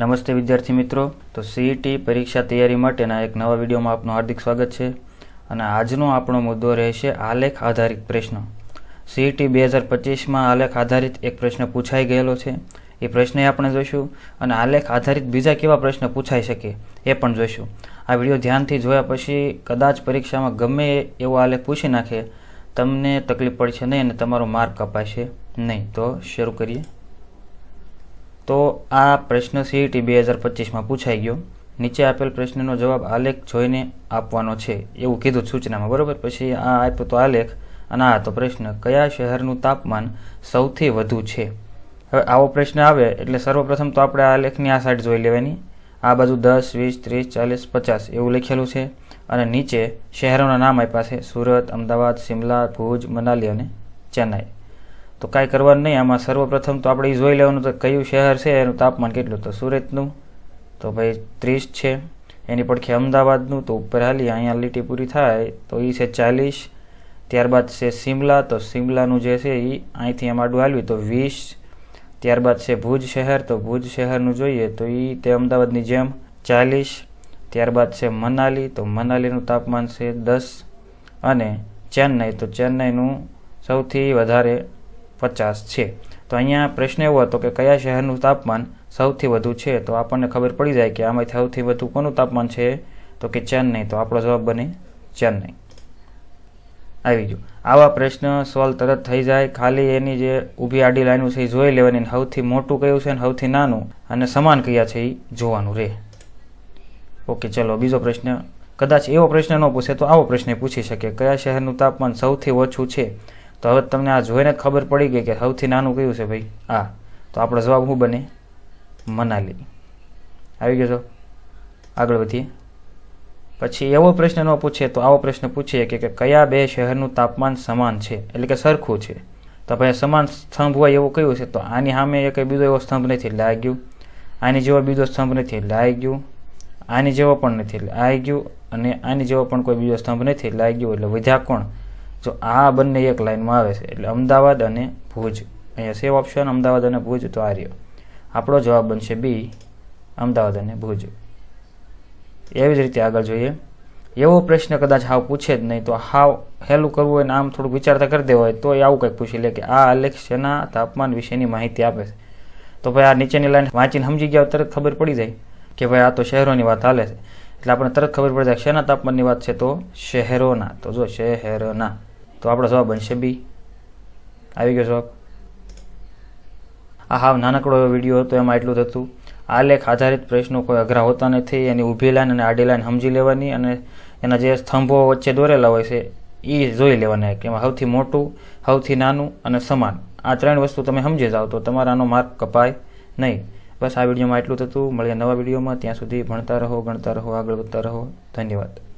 નમસ્તે વિદ્યાર્થી મિત્રો. તો સીઈટી પરીક્ષા તૈયારી માટેના એક નવા વિડીયોમાં આપનું હાર્દિક સ્વાગત છે. અને આજનો આપણો મુદ્દો રહેશે આલેખ આધારિત પ્રશ્ન. સીઈટી બે હજાર પચીસમાં આલેખ આધારિત એક પ્રશ્ન પૂછાઈ ગયેલો છે. એ પ્રશ્ન આપણે જોઈશું. અને આલેખ આધારિત બીજા કેવા પ્રશ્ન પૂછાઈ શકે એ પણ જોઈશું. આ વીડિયો ધ્યાનથી જોયા પછી કદાચ પરીક્ષામાં ગમે એવો આલેખ પૂછી નાખે, તમને તકલીફ પડશે નહીં અને તમારો માર્ક કપાશે નહીં. તો શરૂ કરીએ. તો આ પ્રશ્ન સીઈટી બે હજાર પચીસમાં પૂછાઈ ગયો. નીચે આપેલ પ્રશ્નનો જવાબ આલેખ જોઈને આપવાનો છે, એવું કીધું સૂચનામાં. બરાબર? પછી આ આપ્યો તો આલેખ, અને આ તો પ્રશ્ન, કયા શહેરનું તાપમાન સૌથી વધુ છે? હવે આવો પ્રશ્ન આવે, એટલે સર્વપ્રથમ તો આપણે આ આલેખની આ સાઈડ જોઈ લેવાની. આ બાજુ દસ, વીસ, ત્રીસ, ચાલીસ, પચાસ, એવું લખેલું છે. અને નીચે શહેરોના નામ આપ્યા છે, સુરત, અમદાવાદ, શિમલા, ભુજ, મનાલી અને ચેન્નાઈ. તો કાંઈ કરવાનું નહીં. આમાં સર્વપ્રથમ તો આપણે એ જોઈ લેવાનું તો કયું શહેર છે, એનું તાપમાન કેટલું તો સુરતનું. તો ભાઈ ત્રીસ છે. એની પડખે અમદાવાદનું, તો ઉપર હાલી, અહીંયા લીટી પૂરી થાય, તો એ છે ચાલીસ. ત્યારબાદ છે શિમલા તો શિમલાનું જે છે એ અહીંથી આમ આડું હાલ્યું તો વીસ. ત્યારબાદ છે ભુજ શહેર, તો ભુજ શહેરનું જોઈએ, તો એ તે અમદાવાદની જેમ ચાલીસ. ત્યારબાદ છે મનાલી, તો મનાલીનું તાપમાન છે દસ. અને ચેન્નઈ, તો ચેન્નઈનું સૌથી વધારે પચાસ છે. તો અહીંયા પ્રશ્ન એવો હતો કે કયા શહેરનું તાપમાન સૌથી વધુ છે? તો આપણને ખબર પડી જાય કે આમાંથી સૌથી વધુ કોનું તાપમાન છે? તો કે ચેન્નઈ. તો આપણો જવાબ બને ચેન્નઈ. આવી ગયું. આવા પ્રશ્ન સોલ્વ તરત થઈ જાય. ખાલી એની જે ઊભી આડી લાઈનો છે એ જોઈ લેવાની સૌથી મોટું કયું છે અને સૌથી નાનું? અને સમાન કયા છે એ જોવાનું રહે ઓકે, ચલો, બીજો પ્રશ્ન. કદાચ એવો પ્રશ્ન ન પૂછે તો આવો પ્રશ્ન પૂછી શકે. કયા શહેરનું તાપમાન સૌથી ઓછું છે? તો હવે તમને આ જોઈને ખબર પડી ગઈ કે સૌથી નાનું કયું છે ભાઈ? આ. તો આપણો જવાબ શું બને? મનાલી. આવી ગયો છો? આગળ વધીએ. પછી એવો પ્રશ્ન ન પૂછે તો આવો પ્રશ્ન પૂછીએ કે કયા બે શહેરનું તાપમાન સમાન છે? એટલે કે સરખું છે. તો ભાઈ, સમાન સ્તંભ હોય એવું કયું છે? તો આની સામે એક બીજો એવો સ્તંભ નથી એટલે આવી ગયું. આની જેવો બીજો સ્તંભ નથી એટલે આવી ગયું. આની જેવો પણ નથી એટલે આવી ગયું. અને આની જેવો પણ કોઈ બીજો સ્તંભ નથી એટલે આવી ગયું. એટલે વધ્યા કોણ? જો આ બંને એક લાઇનમાં આવે છે, એટલે અમદાવાદ અને ભુજ. અહીંયા સેવ ઓપ્શન અમદાવાદ અને ભુજ, તો આ રહ્યો. આપણો જવાબ બનશે બી, અમદાવાદ અને ભુજ. એવી જ રીતે આગળ જોઈએ. એવો પ્રશ્ન કદાચ હાવ પૂછે જ નહીં, તો હાવ હેલું કરવું હોય ને આમ થોડુંક વિચારતા કરી દેવા હોય, તો એ આવું કંઈક પૂછી લે કે આ આલેખ શેના તાપમાન વિશેની માહિતી આપે છે. તો ભાઈ આ નીચેની લાઈન વાંચીને સમજી ગયા તરત ખબર પડી જાય કે ભાઈ આ તો શહેરોની વાત હાલે છે. એટલે આપણે તરત ખબર પડી જાય શેના તાપમાનની વાત છે તો શહેરોના. તો જો શહેરોના. તો આપણો જવાબ બનશે બી. આવી ગયો જવાબ. આ હાવ નાનકડો એવો વીડિયો હતો, એમાં એટલું જ હતું. આલેખ આધારિત પ્રશ્નો કોઈ અઘરા હોતા નથી, એની ઊભી લાઈન અને આડી લાઈન સમજી લેવાની અને એના જે સ્તંભો વચ્ચે દોરેલા હોય છે એ જોઈ લેવાના કે એમાં સૌથી મોટું, સૌથી નાનું અને સમાન. આ ત્રણ વસ્તુ તમે સમજી જાઓ તો તમારાનો માર્ક કપાય નહીં. બસ આ વિડીયોમાં એટલું થતું મળીએ નવા વિડીયોમાં. ત્યાં સુધી ભણતા રહો, ગણતા રહો, આગળ વધતા રહો. ધન્યવાદ.